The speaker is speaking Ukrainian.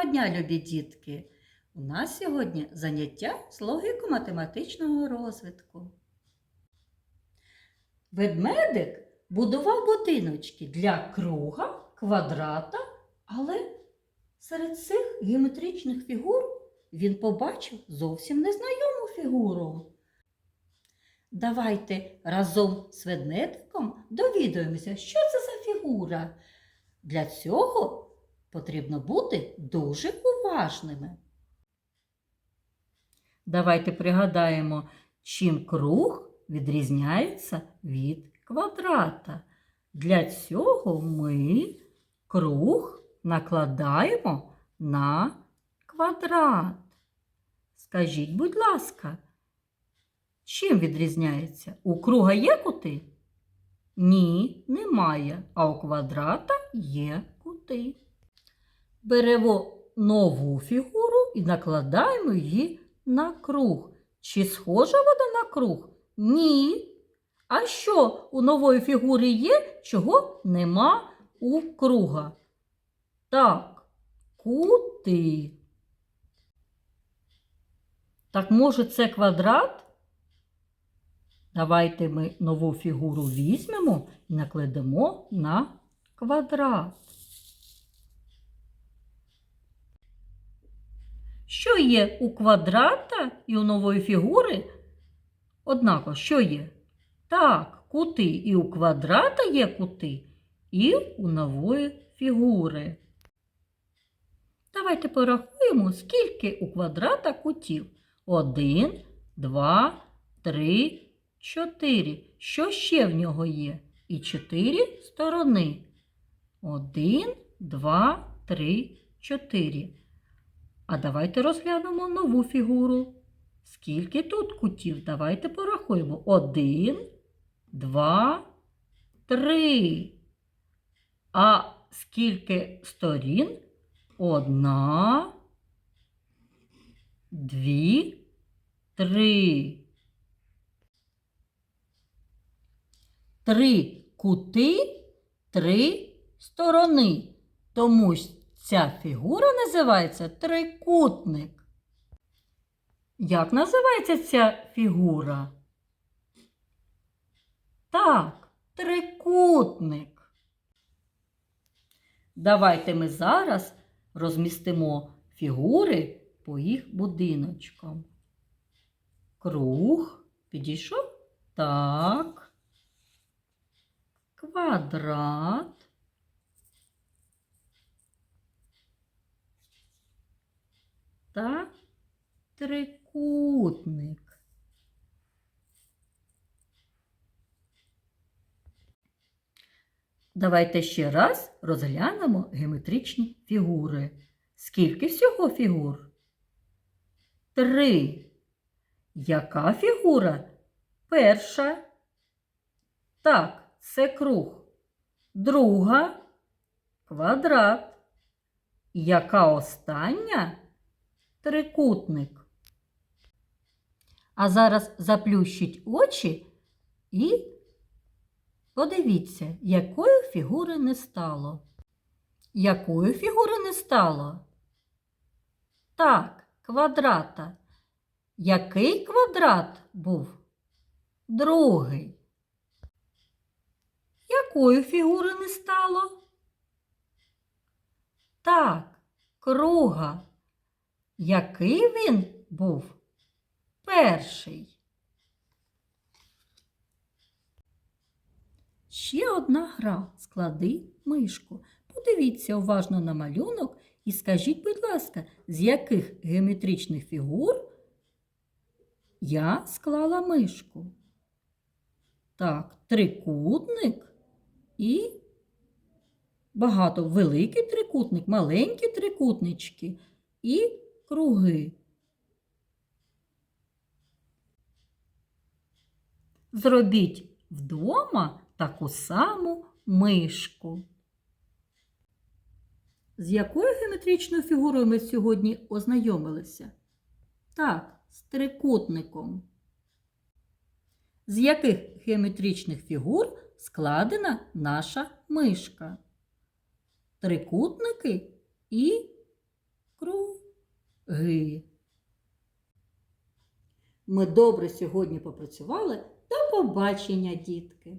Доброго дня, любі дітки! У нас сьогодні заняття з логіко-математичного розвитку. Ведмедик будував будиночки для круга, квадрата, але серед цих геометричних фігур він побачив зовсім незнайому фігуру. Давайте разом з ведмедиком довідаємося, що це за фігура. Для цього потрібно бути дуже уважними. Давайте пригадаємо, чим круг відрізняється від квадрата. Для цього ми круг накладаємо на квадрат. Скажіть, будь ласка, чим відрізняється? У круга є кути? Ні, немає, а у квадрата є кути. Беремо нову фігуру і накладаємо її на круг. Чи схожа вона на круг? Ні. А що у нової фігури є, чого нема у круга? Так, кути. Так може це квадрат? Давайте ми нову фігуру візьмемо і накладемо на квадрат. Що є у квадрата і у нової фігури? Однаково, що є? Так, кути. І у квадрата є кути, і у нової фігури. Давайте порахуємо, скільки у квадрата кутів. Один, два, три, чотири. Що ще в нього є? І чотири сторони. Один, два, три, чотири. А давайте розглянемо нову фігуру. Скільки тут кутів? Давайте порахуємо. Один, два, три. А скільки сторін? Одна, дві, три. Три кути, три сторони. Тому ця фігура називається трикутник. Як називається ця фігура? Так, трикутник. Давайте ми зараз розмістимо фігури по їх будиночкам. Круг підійшов так. Квадрат. Та трикутник. Давайте ще раз розглянемо геометричні фігури. Скільки всього фігур? Три. Яка фігура? Перша. Так, це круг. Друга квадрат. Яка остання? Трикутник. А зараз заплющіть очі і подивіться, якої фігури не стало. Якої фігури не стало? Так, квадрата. Який квадрат був? Другий. Якої фігури не стало? Так, круга. Який він був? Перший. Ще одна гра. Склади мишку. Подивіться уважно на малюнок і скажіть, будь ласка, з яких геометричних фігур я склала мишку? Так, трикутник і багато великий трикутник, маленькі трикутнички і круги. Зробіть вдома таку саму мишку. З якою геометричною фігурою ми сьогодні ознайомилися? Так, з трикутником. З яких геометричних фігур складена наша мишка? Трикутники і Ми добре сьогодні попрацювали. До побачення, дітки!